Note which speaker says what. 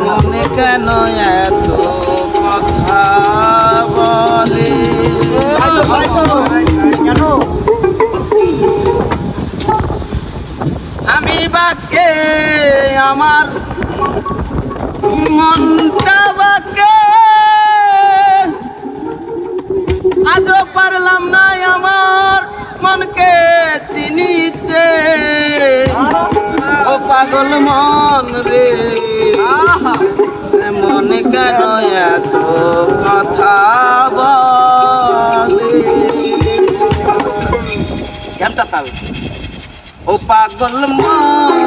Speaker 1: মনে কেন এত কথা বলে আমি বাক্যে আমার মুসলমান রে। মনে কেন এত কথা বলে? কেমটা তাল? ও পাগল মন